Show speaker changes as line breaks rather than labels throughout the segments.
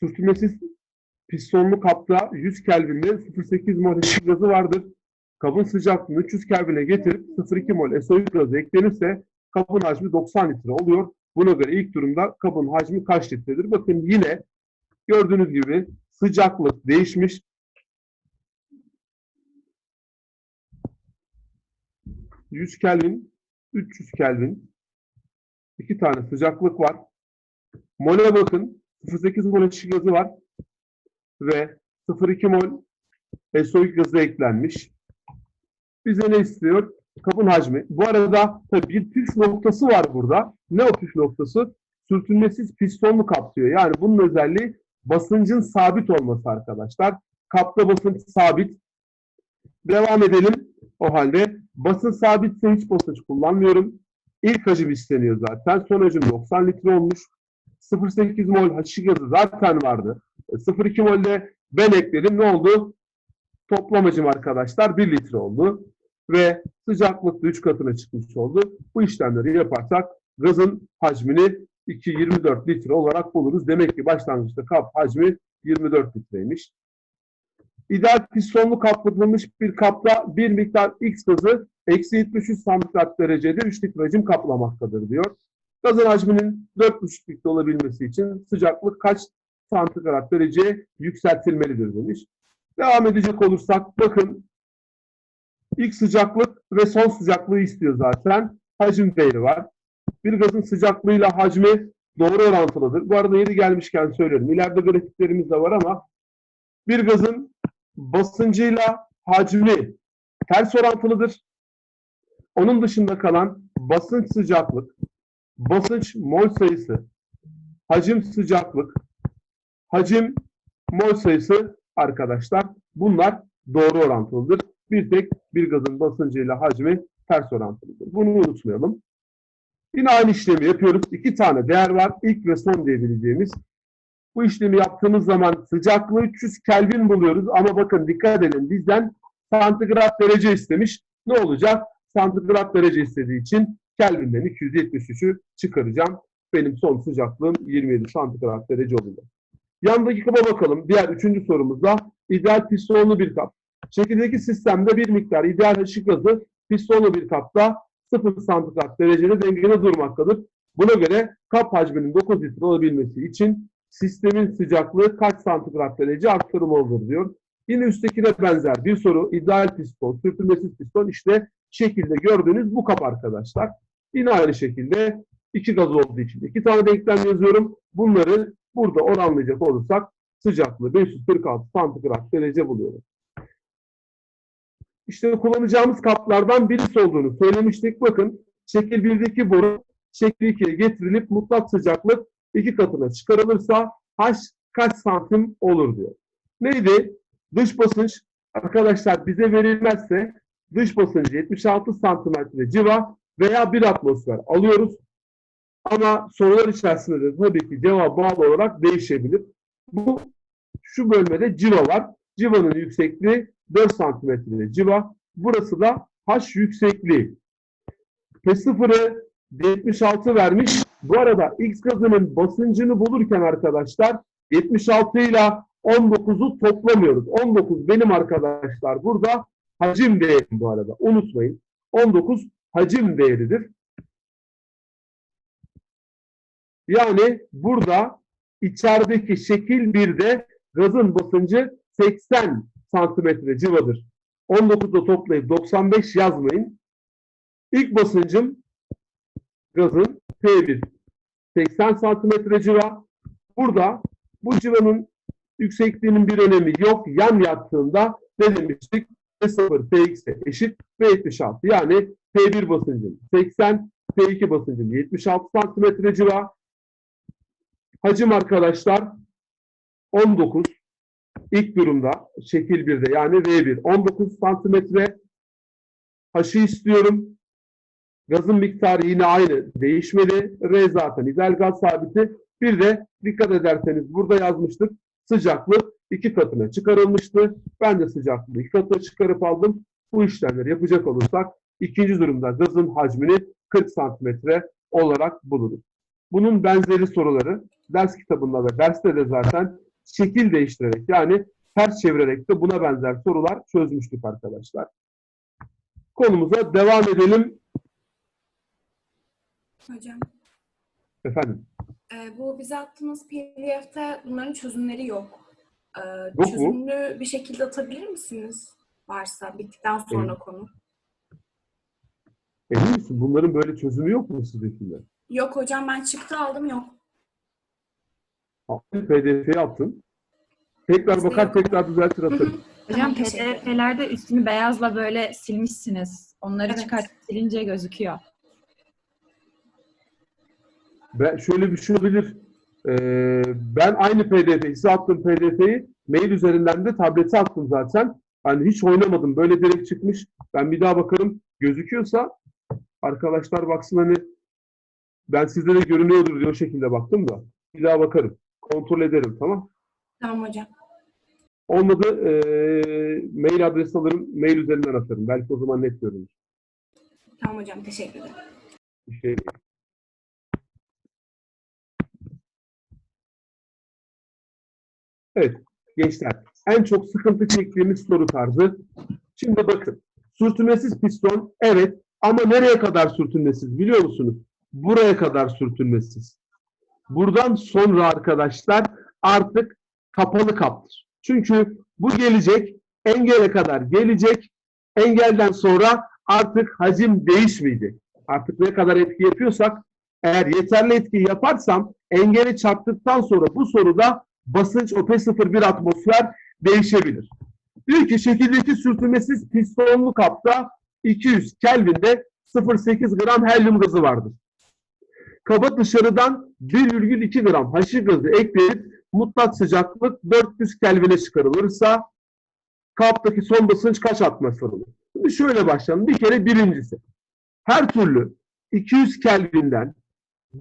Sürtünmesiz pistonlu kapta 100 Kelvin'de 0.8 mol ışık gazı vardır. Kabın sıcaklığını 300 Kelvin'e getirip 0.2 mol SO2 gazı eklenirse kabın hacmi 90 litre oluyor. Buna göre ilk durumda kabın hacmi kaç litredir? Bakın yine gördüğünüz gibi sıcaklık değişmiş. ...100 Kelvin, 300 Kelvin. iki tane sıcaklık var. Mole bakın. 0.8 mol ışık gazı var. Ve 0.2 mol SO2 gazı eklenmiş. Bize ne istiyor? Kabın hacmi. Bu arada tabii bir püf noktası var burada. Ne o püf noktası? Sürtünmesiz pistonlu kap diyor. Yani bunun özelliği basıncın sabit olması arkadaşlar. Kapta basınç sabit. Devam edelim. O halde basınç sabitse hiç basınç kullanmıyorum. İlk hacim isteniyor zaten. Son hacim 90 litre olmuş. 0.8 mol haşi gazı zaten vardı. 0.2 molde ben ekledim. Ne oldu? Toplam hacim arkadaşlar 1 litre oldu. Ve sıcaklık da 3 katına çıkmış oldu. Bu işlemleri yaparsak gazın hacmini 2-24 litre olarak buluruz. Demek ki başlangıçta kap hacmi 24 litreymiş. İdeal pistonlu kaplatılmış bir kapta bir miktar X gazı eksi 73 santigrat derecede 3 litre hacim kaplamaktadır diyor. Gazın hacminin 4,5 litre olabilmesi için sıcaklık kaç santigrat dereceye yükseltilmelidir demiş. Devam edecek olursak bakın ilk sıcaklık ve son sıcaklığı istiyor zaten. Hacim değeri var. Bir gazın sıcaklığıyla hacmi doğru orantılıdır. Bu arada yeri gelmişken söylerim. İleride grafiklerimiz de var ama bir gazın basıncıyla hacmi ters orantılıdır. Onun dışında kalan basınç sıcaklık, basınç mol sayısı, hacim sıcaklık, hacim mol sayısı arkadaşlar bunlar doğru orantılıdır. Bir tek bir gazın basıncıyla hacmi ters orantılıdır. Bunu unutmayalım. Yine aynı işlemi yapıyoruz. İki tane değer var. İlk ve son diyebileceğimiz. Bu işlemi yaptığımız zaman sıcaklığı 300 Kelvin buluyoruz. Ama bakın dikkat edin bizden santigrat derece istemiş. Ne olacak? Santigrat derece istediği için Kelvin'den 273'ü çıkaracağım. Benim son sıcaklığım 27 santigrat derece olacak. Yandaki kaba bakalım. Diğer üçüncü sorumuzda ideal pistonlu bir kap. Şekildeki sistemde bir miktar ideal ışık gazı pistonlu bir kapta 0 santigrat derecede dengede durmaktadır. Buna göre kap hacminin 9 litre olabilmesi için sistemin sıcaklığı kaç santigrat derece arttırılmalıdır diyor. Yine üsttekine benzer bir soru. İdeal piston, sürtünmesiz piston işte şekilde gördüğünüz bu kap arkadaşlar. Yine aynı şekilde iki gaz olduğu için iki tane denklem yazıyorum. Bunları burada oranlayacak olursak sıcaklığı 546 santigrat derece buluyoruz. İşte kullanacağımız kaplardan birisi olduğunu söylemiştik. Bakın şekil 1'deki boru şekil 2'ye getirilip mutlak sıcaklık iki katına çıkarılırsa H kaç santim olur diyor. Neydi? Dış basınç arkadaşlar bize verilmezse dış basıncı 76 santimetre civa veya 1 atmosfer alıyoruz. Ama sorular içerisinde de tabii ki cevap bağlı olarak değişebilir. Bu şu bölmede civa var. Civanın yüksekliği 4 santimetre civa. Burası da H yüksekliği. P0'ı 76 vermiş. Bu arada X gazının basıncını bulurken arkadaşlar 76 ile 19'u toplamıyoruz. 19 benim arkadaşlar burada hacim değeri bu arada. Unutmayın. 19 hacim değeridir. Yani burada içerideki şekil 1'de gazın basıncı 80 santimetre civadır. 19'da toplayıp 95 yazmayın. İlk basıncım gazın P1 80 santimetre civa. Burada bu civanın yüksekliğinin bir önemi yok. Yan yattığında ne demiştik? P0 Px'e eşit P76. Yani P1 basıncım 80, P2 basıncım 76 santimetre civa. Hacim arkadaşlar 19 ilk durumda şekil 1'de yani V1 19 santimetre haşı istiyorum. Gazın miktarı yine aynı değişmedi. R zaten ideal gaz sabiti. Bir de dikkat ederseniz burada yazmıştık. Sıcaklık iki katına çıkarılmıştı. Ben de sıcaklığı iki katına çıkarıp aldım. Bu işlemleri yapacak olursak ikinci durumda gazın hacmini 40 santimetre olarak buluruz. Bunun benzeri soruları ders kitabında ve derste de zaten şekil değiştirerek yani ters çevirerek de buna benzer sorular çözmüştük arkadaşlar. Konumuza devam edelim
Hocam,
efendim.
e, bu bize attığınız PDF'te bunların çözümleri yok. E,
mu?
çözümlü bir şekilde atabilir misiniz? Varsa bittikten sonra konu.
Emin misin? Bunların böyle çözümü yok mu sizdekinde?
Yok hocam ben çıktı aldım yok.
PDF'ye attın. Tekrar bakar,
yok.
tekrar düzeltir atarım.
Hocam. PDF'lerde üstünü beyazla böyle silmişsiniz. Onları
Evet.
çıkartıp silince gözüküyor.
Ben, şöyle bir şey olabilir. Ee, ben aynı PDF'yi, size attığım PDF'yi mail üzerinden de tablete attım zaten. Hani hiç oynamadım. Böyle direkt çıkmış. Ben bir daha bakarım. Gözüküyorsa arkadaşlar baksın hani ben sizde de görünüyordur diye o şekilde baktım da. Bir daha bakarım. Kontrol ederim tamam.
Tamam hocam.
Olmadı ee, mail adresi alırım. Mail üzerinden atarım. Belki o zaman net görünür.
Tamam hocam teşekkür ederim.
Bir şey değil. Evet gençler en çok sıkıntı çektiğimiz soru tarzı. Şimdi bakın sürtünmesiz piston evet ama nereye kadar sürtünmesiz biliyor musunuz? Buraya kadar sürtünmesiz. Buradan sonra arkadaşlar artık kapalı kaptır. Çünkü bu gelecek engele kadar gelecek. Engelden sonra artık hacim değişmeyecek. Artık ne kadar etki yapıyorsak eğer yeterli etki yaparsam engele çarptıktan sonra bu soruda basınç OP01 atmosfer değişebilir. Diyor ki şekildeki sürtünmesiz pistonlu kapta 200 Kelvin'de 0.8 gram helyum gazı vardır. Kaba dışarıdan 1,2 gram haşır gazı ekleyip mutlak sıcaklık 400 Kelvin'e çıkarılırsa kaptaki son basınç kaç atmosfer olur? Şimdi şöyle başlayalım. Bir kere birincisi. Her türlü 200 Kelvin'den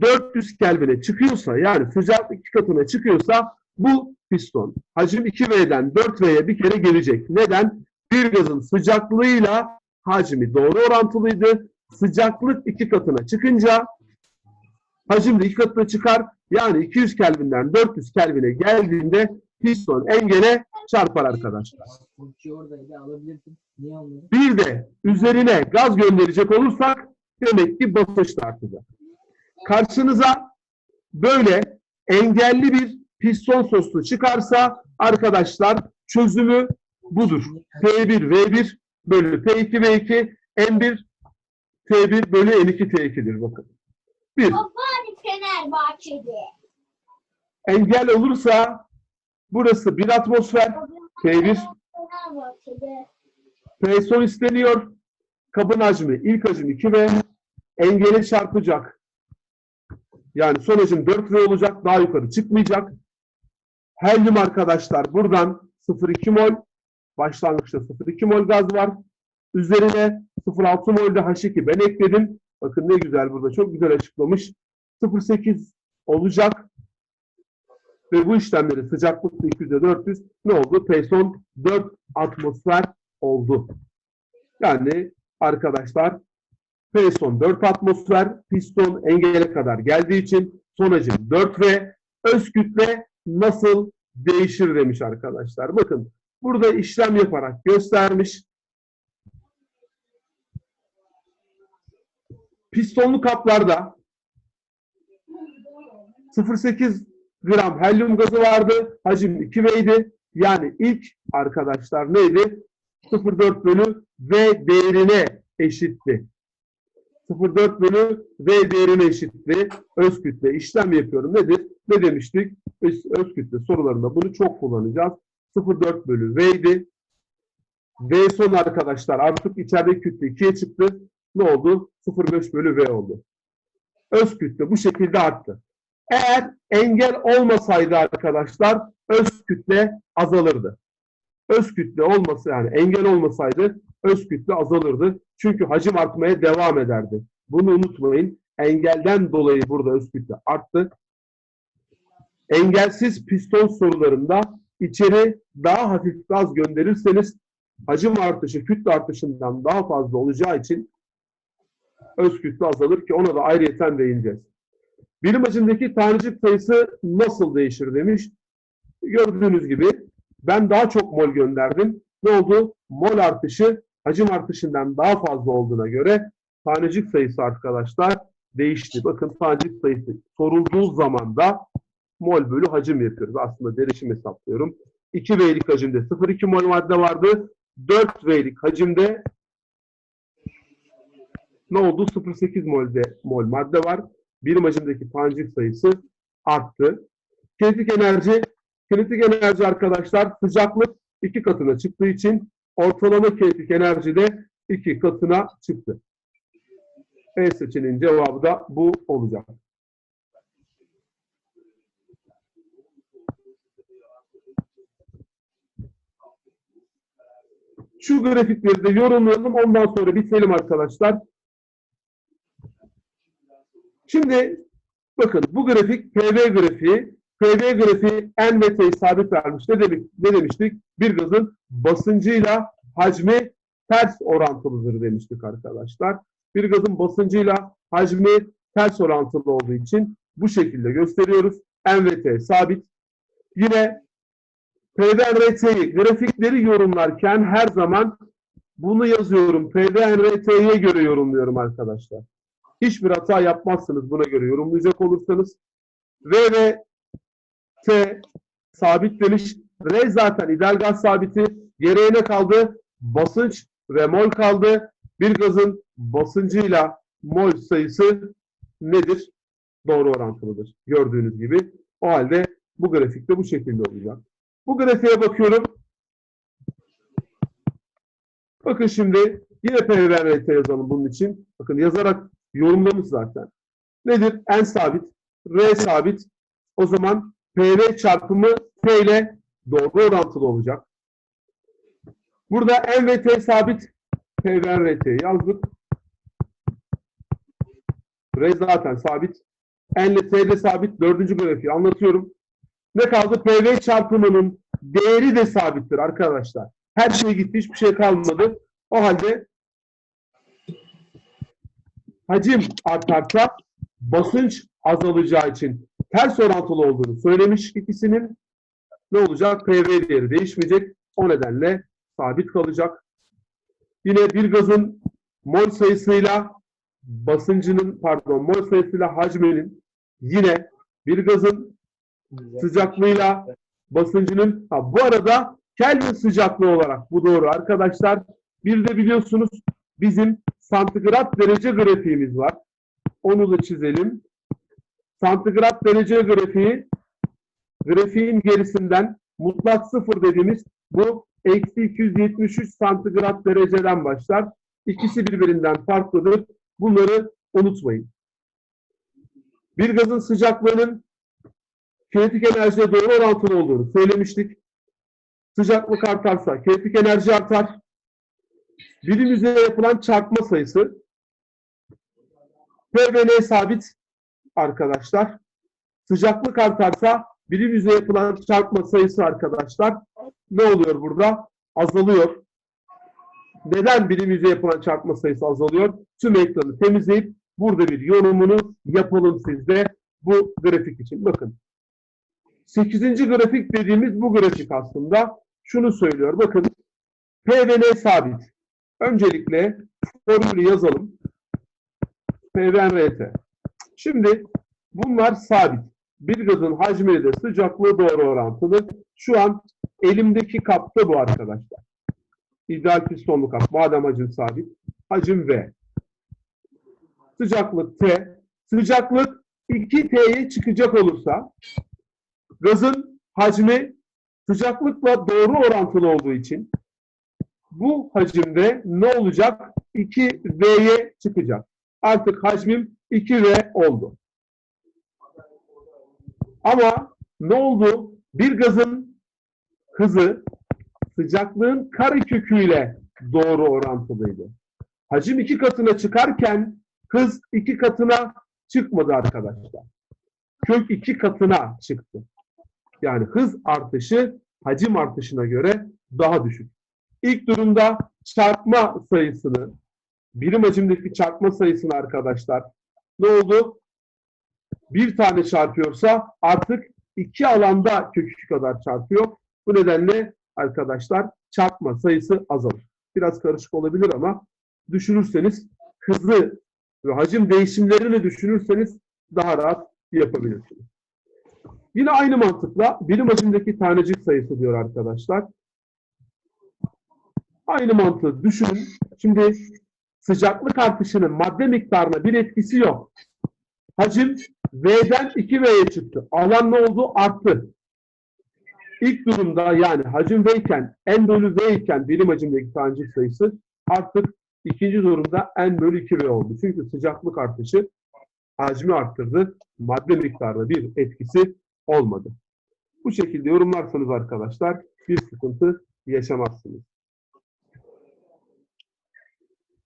400 Kelvin'e çıkıyorsa yani sıcaklık iki katına çıkıyorsa bu piston hacim 2V'den 4V'ye bir kere gelecek. Neden? Bir gazın sıcaklığıyla hacmi doğru orantılıydı. Sıcaklık iki katına çıkınca hacim de iki katına çıkar. Yani 200 Kelvin'den 400 Kelvin'e geldiğinde piston engele çarpar arkadaşlar. Bir de üzerine gaz gönderecek olursak demek ki basınç da artacak. Karşınıza böyle engelli bir piston soslu çıkarsa arkadaşlar çözümü budur. P1 V1 bölü P2 V2 N1 T1 bölü N2 T2'dir bakın. Bir,
Hadi Fenerbahçe'de.
engel olursa burası bir atmosfer P1
Fenerbahçe'de.
P son isteniyor. Kabın hacmi, ilk hacim 2V. Engele çarpacak. Yani son hacim 4V olacak. Daha yukarı çıkmayacak. Helyum arkadaşlar buradan 0,2 mol. Başlangıçta 0,2 mol gaz var. Üzerine 0,6 mol de H2 ben ekledim. Bakın ne güzel burada. Çok güzel açıklamış. 0,8 olacak. Ve bu işlemleri sıcaklıkta 200'e 400 ne oldu? P son 4 atmosfer oldu. Yani arkadaşlar P-son 4 atmosfer, piston engele kadar geldiği için sonacım 4 ve öz kütle nasıl değişir demiş arkadaşlar. Bakın burada işlem yaparak göstermiş. Pistonlu kaplarda 0.8 gram helyum gazı vardı. Hacim 2V'ydi. Yani ilk arkadaşlar neydi? 0.4 bölü V değerine eşitti. 0.4 bölü V değerine eşitti. Öz kütle işlem yapıyorum. Nedir? Ne demiştik? Öz, öz kütle sorularında bunu çok kullanacağız. 0.4 bölü V'ydi. V son arkadaşlar artık içerideki kütle 2'ye çıktı. Ne oldu? 0.5 bölü V oldu. Öz kütle bu şekilde arttı. Eğer engel olmasaydı arkadaşlar öz kütle azalırdı. Öz kütle olması yani engel olmasaydı öz kütle azalırdı. Çünkü hacim artmaya devam ederdi. Bunu unutmayın. Engelden dolayı burada öz kütle arttı. Engelsiz piston sorularında içeri daha hafif gaz gönderirseniz hacim artışı kütle artışından daha fazla olacağı için öz kütle azalır ki ona da ayrıyeten değineceğiz. Birim hacimdeki tanecik sayısı nasıl değişir demiş. Gördüğünüz gibi ben daha çok mol gönderdim. Ne oldu? Mol artışı hacim artışından daha fazla olduğuna göre tanecik sayısı arkadaşlar değişti. Bakın tanecik sayısı sorulduğu zaman da mol bölü hacim yapıyoruz. Aslında derişim hesaplıyorum. 2 V'lik hacimde 0,2 mol madde vardı. 4 V'lik hacimde ne oldu? 0,8 molde mol madde var. Birim hacimdeki tanecik sayısı arttı. Kinetik enerji kinetik enerji arkadaşlar sıcaklık iki katına çıktığı için ortalama kinetik enerji de iki katına çıktı. E seçeneğinin cevabı da bu olacak. Şu grafikleri de yorumlayalım. Ondan sonra bitirelim arkadaşlar. Şimdi bakın bu grafik PV grafiği. PV grafiği N ve T'yi sabit vermiş. Ne, demek, ne demiştik? Bir gazın basıncıyla hacmi ters orantılıdır demiştik arkadaşlar. Bir gazın basıncıyla hacmi ters orantılı olduğu için bu şekilde gösteriyoruz. N ve T sabit. Yine PVRT'yi grafikleri yorumlarken her zaman bunu yazıyorum. PVRT'ye göre yorumluyorum arkadaşlar. Hiçbir hata yapmazsınız buna göre yorumlayacak olursanız. V ve T sabit demiş. R zaten ideal gaz sabiti. Geriye kaldı? Basınç ve mol kaldı. Bir gazın basıncıyla mol sayısı nedir? Doğru orantılıdır. Gördüğünüz gibi. O halde bu grafikte bu şekilde olacak. Bu grafiğe bakıyorum. Bakın şimdi yine PVRT yazalım bunun için. Bakın yazarak yorumlamış zaten. Nedir? N sabit, R sabit. O zaman PV çarpımı T ile doğru orantılı olacak. Burada N ve T sabit. PVRT yazdık. R zaten sabit. N ile T de sabit. Dördüncü grafiği anlatıyorum. Ne kaldı? PV çarpımının değeri de sabittir arkadaşlar. Her şey gitti, hiçbir şey kalmadı. O halde hacim artarsa basınç azalacağı için ters orantılı olduğunu söylemiş ikisinin. Ne olacak? PV değeri değişmeyecek. O nedenle sabit kalacak. Yine bir gazın mol sayısıyla basıncının pardon mol sayısıyla hacminin yine bir gazın sıcaklığıyla basıncının ha, bu arada Kelvin sıcaklığı olarak bu doğru arkadaşlar. Bir de biliyorsunuz bizim santigrat derece grafiğimiz var. Onu da çizelim. Santigrat derece grafiği grafiğin gerisinden mutlak sıfır dediğimiz bu eksi 273 santigrat dereceden başlar. İkisi birbirinden farklıdır. Bunları unutmayın. Bir gazın sıcaklığının kinetik enerjiye doğru orantılı olduğunu söylemiştik. Sıcaklık artarsa kinetik enerji artar. Birim yüzeye yapılan çarpma sayısı P ve N sabit arkadaşlar. Sıcaklık artarsa birim yüzeye yapılan çarpma sayısı arkadaşlar ne oluyor burada? Azalıyor. Neden birim yüzeye yapılan çarpma sayısı azalıyor? Tüm ekranı temizleyip burada bir yorumunu yapalım sizde bu grafik için. Bakın. 8. grafik dediğimiz bu grafik aslında şunu söylüyor. Bakın P ve N sabit. Öncelikle formülü yazalım. P ve RT. Şimdi bunlar sabit. Bir gazın hacmi de sıcaklığı doğru orantılı. Şu an elimdeki kapta bu arkadaşlar. İdeal pistonlu kap. Madem hacim sabit. Hacim V. Sıcaklık T. Sıcaklık 2T'ye çıkacak olursa gazın hacmi sıcaklıkla doğru orantılı olduğu için bu hacimde ne olacak? 2V'ye çıkacak. Artık hacmim 2V oldu. Ama ne oldu? Bir gazın hızı sıcaklığın kareköküyle doğru orantılıydı. Hacim iki katına çıkarken hız iki katına çıkmadı arkadaşlar. Kök iki katına çıktı. Yani hız artışı hacim artışına göre daha düşük. İlk durumda çarpma sayısını, birim hacimdeki çarpma sayısını arkadaşlar ne oldu? Bir tane çarpıyorsa artık iki alanda kök 3 kadar çarpıyor. Bu nedenle arkadaşlar çarpma sayısı azalır. Biraz karışık olabilir ama düşünürseniz hızlı ve hacim değişimlerini düşünürseniz daha rahat yapabilirsiniz. Yine aynı mantıkla birim hacimdeki tanecik sayısı diyor arkadaşlar. Aynı mantığı düşünün. Şimdi sıcaklık artışının madde miktarına bir etkisi yok. Hacim V'den 2V'ye çıktı. Alan ne oldu? Arttı. İlk durumda yani hacim V iken, N bölü V iken birim hacimdeki tanecik sayısı artık ikinci durumda N bölü 2V oldu. Çünkü sıcaklık artışı hacmi arttırdı. Madde miktarına bir etkisi olmadı. Bu şekilde yorumlarsanız arkadaşlar bir sıkıntı yaşamazsınız.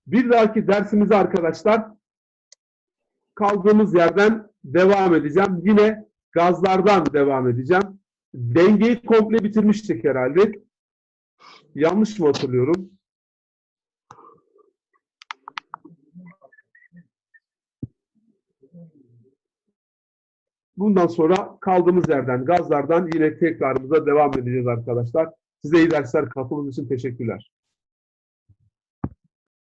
Bir dahaki dersimize arkadaşlar kaldığımız yerden devam edeceğim. Yine gazlardan devam edeceğim. Dengeyi komple bitirmiştik herhalde. Yanlış mı hatırlıyorum? Bundan sonra kaldığımız yerden, gazlardan yine tekrarımıza devam edeceğiz arkadaşlar. Size iyi dersler katıldığınız için teşekkürler.